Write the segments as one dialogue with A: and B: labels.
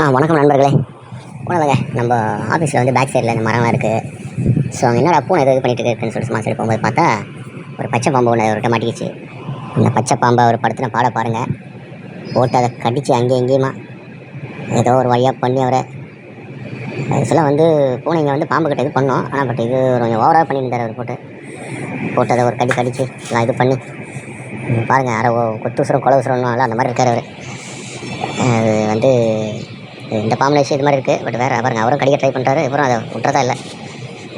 A: ஆ வணக்கம் நண்பர்களே. உணவுங்க நம்ம ஆஃபீஸில் வந்து பேக் சைடில் இந்த மரம்லாம் இருக்குது ஸோ அங்கே என்னடா பூனை எதாவது பண்ணிட்டு இருக்குன்னு சொல்லிட்டு சும்மா சரி போகும்போது பார்த்தா ஒரு பச்சை பாம்பு ஒன்று அவர்கிட்ட மாட்டிக்கிச்சு. அந்த பச்சை பாம்பை அவர் படத்தில் பாட பாருங்கள் போட்டு அதை கடித்து அங்கேயும் இங்கேயுமா ஏதோ ஒரு வழியாக பண்ணி அவரை. ஆக்சுவலாக வந்து பூனைங்க வந்து பாம்பு கிட்ட இது பண்ணோம். ஆனால் பட் இது கொஞ்சம் ஓவராக பண்ணியிருந்தார் அவர் போட்டு. போட்டு அதை ஒரு கடி கடிச்சு நான் இது பண்ணி. பாருங்கள் யாரோ கொத்து உசுரம் கொலை உசுரம்னால அந்த மாதிரி இருக்கார் அவர். அது வந்து இந்த பாம்புலேஷன் இது மாதிரி இருக்குது பட் வேறு பாருங்க அவரும் கடிக்க ட்ரை பண்ணுறாரு இவரும் அதை விட்டுறதா இல்லை.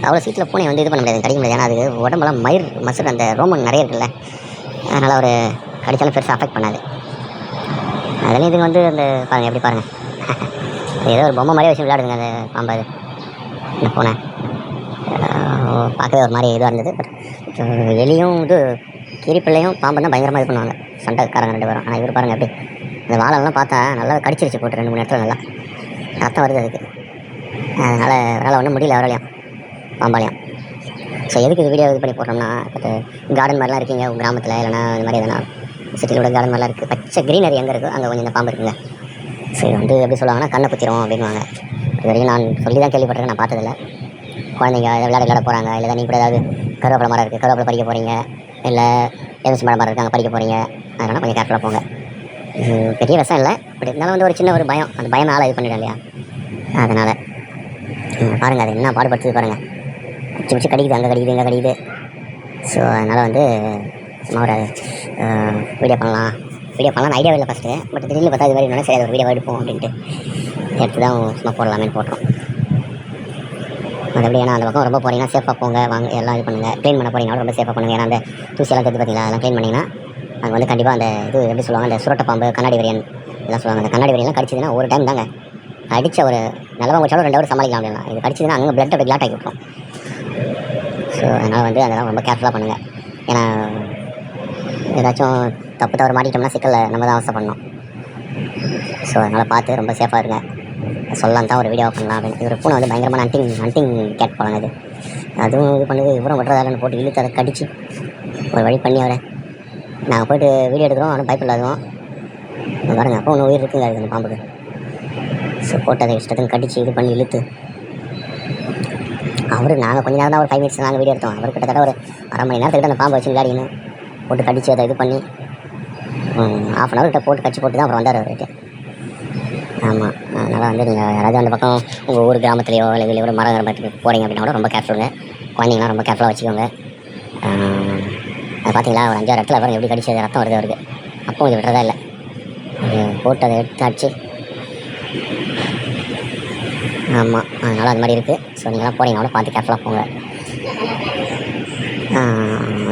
A: அவ்வளோ சீட்டில் பூனை வந்து இது பண்ண முடியாது. கடிக்க முடியாது. ஏன்னா அது உடம்பெல்லாம் மயிர் மசூர் அந்த ரோமன் நிறைய இருக்குல்ல. அதனால் அவர் கடித்தாலும் பெருசாக அஃபெக்ட் பண்ணாது. அதுலேயும் இதுங்க வந்து அந்த பாருங்கள் எப்படி பாருங்கள் ஏதோ ஒரு பொம்மை மாதிரியே வச்சு விளையாடுதுங்க அந்த பாம்பு அது. இந்த பூனை. பார்க்கவே ஒரு மாதிரி இதாக இருந்தது. பட் எலியும் இது கீரிப்பிள்ளையும் பாம்பு தான் பயங்கரமாக இது பண்ணுவாங்க. சண்டைக்காரங்க ரெண்டு பேரும். ஆனால் இவர் பாருங்கள் எப்படி இந்த வாழைலாம் பார்த்தா நல்லா கடிச்சிருச்சு போட்டு ரெண்டு மூணு இடத்துல நல்லா. ரத்தம் வருது அதுக்கு. அதனால் வேலை ஒன்றும் முடியல அவராலையும். பாம்பாலையும். ஸோ எதுக்கு இது வீடியோ இது பண்ணி போடுறோம்னா கார்டன் மாதிரிலாம் இருக்கீங்க உங்கள் கிராமத்தில் இல்லைனா இந்த மாதிரி எதனா சிட்டியில் கூட கார்டன் மாதிரிலாம் இருக்குது பச்சை க்ரீனரி எங்கே இருக்கோ அங்கே கொஞ்சம் இந்த பாம்பு இருக்குங்க. ஸோ இது வந்து எப்படி சொல்லுவாங்கன்னா கண்ணை குத்திரும் அப்படின்வாங்க இது வரைக்கும் நான் சொல்லி தான் கேள்விப்பட்டிருக்கேன் நான் பார்த்ததில்ல. குழந்தைங்க விளையாட விளையாட போகிறாங்க இல்லை நீ கூட ஏதாவது கருவேப்பிலை மரம் இருக்குது கருவேப்பிலை பறிக்க போகிறீங்க இல்லை எலுமிச்சை மரம் மரம் இருக்குது அங்கே பறிக்க போகிறீங்க அதனால் கொஞ்சம் கேர்ஃபுல்லாக போங்க. பெரிய விஷம் இல்லை. பட் இருந்தாலும் வந்து ஒரு சின்ன ஒரு பயம். அந்த பயம் ஆளை இது பண்ணிடும் இல்லையா? அதனால். பாருங்கள் அது என்ன பாடுபடுத்துது பாருங்கள் பிடிச்சி பிடிச்சி கடிக்குது அங்கே கடிக்குது இங்கே கடிக்குது. ஸோ அதனால் வந்து சும்மா ஒரு வீடியோ பண்ணலாம். வீடியோ பண்ணலாம் ஐடியா இல்லை ஃபஸ்ட்டு பட் திடீர்னு பார்த்தா இது மாதிரி இன்னும் சரி அது ஒரு வீடியோ எடுப்போம் அப்படின்ட்டு. எடுத்து தான் சும்மா போடலாமேன்னு போட்டோம். மற்றபடி ஏன்னா அந்த பக்கம் ரொம்ப போகிறீங்கன்னா சேஃபாக போங்க. வாங்க எல்லாம் இது பண்ணுங்கள் க்ளீன் பண்ண போகிறீங்கன்னா ரொம்ப சேஃபாக பண்ணுங்கள் ஏன்னா அந்த தூசியெல்லாம் தெரிஞ்சு பார்த்தீங்களா? அதெல்லாம் க்ளீன் பண்ணிங்கன்னா அங்கே வந்து கண்டிப்பாக அந்த இது எப்படி சொல்லுவாங்க அந்த சுரட்ட பாம்பு கண்ணாடி வரியன் இதெல்லாம் சொல்லுவாங்க. அந்த கண்ணாடி வரியெல்லாம் கடிச்சதுன்னா ஒரு டைம் தாங்க. அடித்த ஒரு நல்லவங்க வச்சாலும் ரெண்டு ஹவர் சமாளிக்கலாம் அப்படின்னா. இது கடிச்சதுன்னா அங்கே பிளட் அப்படி கிளாட் ஆகி ஸோ அதனால் வந்து அதெல்லாம் ரொம்ப கேர்ஃபுல்லாக பண்ணுங்கள் ஏன்னா ஏதாச்சும் தப்பு தவறு மாட்டிட்டோம்னா சிக்கலில் நம்ம தான் அவசை பண்ணணும் ஸோ அதனால் பார்த்து ரொம்ப சேஃபாக இருங்க. சொல்லலாம் தான் ஒரு வீடியோ பண்ணலாம் அப்படின்னு. இவர் பூனை வந்து பயங்கரமான ஹண்டிங் ஹண்டிங் கேட் போகலாங்க அது. அதுவும் இது பண்ணுது இவரும் விட்றதாலன்னு போட்டு இழுத்து அதை கடிச்சு ஒரு வழி பண்ணி அவரை. நாங்கள் போயிட்டு வீடியோ எடுக்கிறோம் ஆனால் பயப்படாதுவோம் பாருங்க அப்போ ஒன்று உயிர் இருக்குங்க அதுக்கு அந்த பாம்புக்கு. ஸோ போட்டு அதை இஷ்டத்துக்கு கடிச்சு இது பண்ணி இழுத்து. அவர் நாங்கள் கொஞ்ச நேரம் தான் ஒரு ஃபைவ் மினிட்ஸ் நாங்கள் வீடியோ எடுத்தோம். அவர் கிட்டத்தட்ட ஒரு அரை மணி நேரத்துக்கிட்ட அந்த பாம்பு வச்சு விளையாடின்னு போட்டு கடிச்சு அதை இது பண்ணி ஆஃப் அன் ஹவர்கிட்ட போட்டு கடிச்சு போட்டு தான் அப்புறம் வந்தார் அவர்கிட்ட. ஆமாம் அதனால் வந்து நீங்கள் யாராவது அந்த பக்கம் உங்கள் ஊர் கிராமத்துலையோ இல்லை வெளியே ஒரு மரம் போகிறீங்க அப்படின்னா கூட ரொம்ப கேர்ஃபுல்லுங்க குழந்தைங்களாம் ரொம்ப கேர்ஃபுல்லாக வச்சுக்கோங்க. பார்த்தீங்களா ஒரு அஞ்சாறு இடத்துல பாருங்க எப்படி கடிச்சது ரத்தம் வருது அவருக்கு. அப்போ இது விடுறதா இல்லை. போட்டு அதை எடுத்து அடிச்சு ஆமாம் அதனால் அது மாதிரி இருக்குது ஸோ நீங்களாம் போகிறீங்க கூட பார்த்து கேர்ஃபுல்லாக போங்க.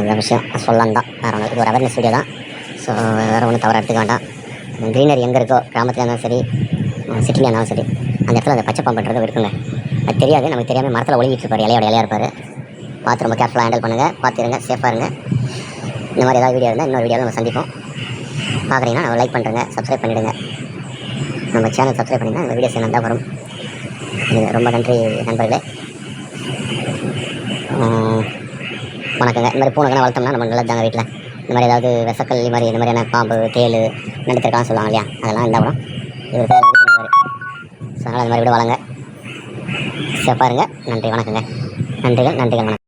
A: அந்த விஷயம். சொல்லலாம் தான். வேறு ஒன்று இது ஒரு அவேர்னஸ் வீடியோ தான். ஸோ வேறு ஒன்றும் தவறாக எடுத்துக்க வேண்டாம். க்ரீனரி எங்கே இருக்கோ கிராமத்தில் இருந்தாலும் சரி சிட்டியில் இருந்தாலும் சரி அந்த இடத்துல அந்த பச்சை பாம்புன்றது இருக்குங்க அது தெரியாது நமக்கு தெரியாமல் மரத்தில் ஒழுங்கிட்டு இருப்பார் இலையோட இலையா இருப்பார். பார்த்து ரொம்ப கேர்ஃபுல்லாக ஹேண்டில் பண்ணுங்கள் பார்த்துருங்க சேஃபாக இருங்க. இந்த மாதிரி ஏதாவது வீடியோ இருந்தால் இன்னொரு வீடியோவில் நம்ம சந்திப்போம். பார்க்குறீங்கன்னா நம்ம லைக் பண்ணுறேங்க சப்ஸ்கிரைப் பண்ணிவிடுங்க நம்ம சேனல் சப்ஸ்கிரைப் பண்ணிங்கன்னா இந்த வீடியோஸ் நல்லா வரும். ரொம்ப நன்றி நண்பர்களே. வணக்கங்க. இந்த மாதிரி பூனைக்கெல்லாம் வளர்த்தோம்னா நம்ம நல்லது தாங்க வீட்டில் இந்த மாதிரி ஏதாவது விசக்கல் இது மாதிரி இந்த மாதிரியான பாம்பு தேள் நண்டுத்திருக்கலாம் சொல்லுவாங்க இல்லையா? அதெல்லாம் இருந்தால் படம் இவர் இது பண்ணுவார் ஸோ அதனால் இந்த மாதிரி விட வளங்க சேஃபாக இருங்க நன்றி வணக்கங்க. நன்றிகள் நன்றிகள் வணக்கம்.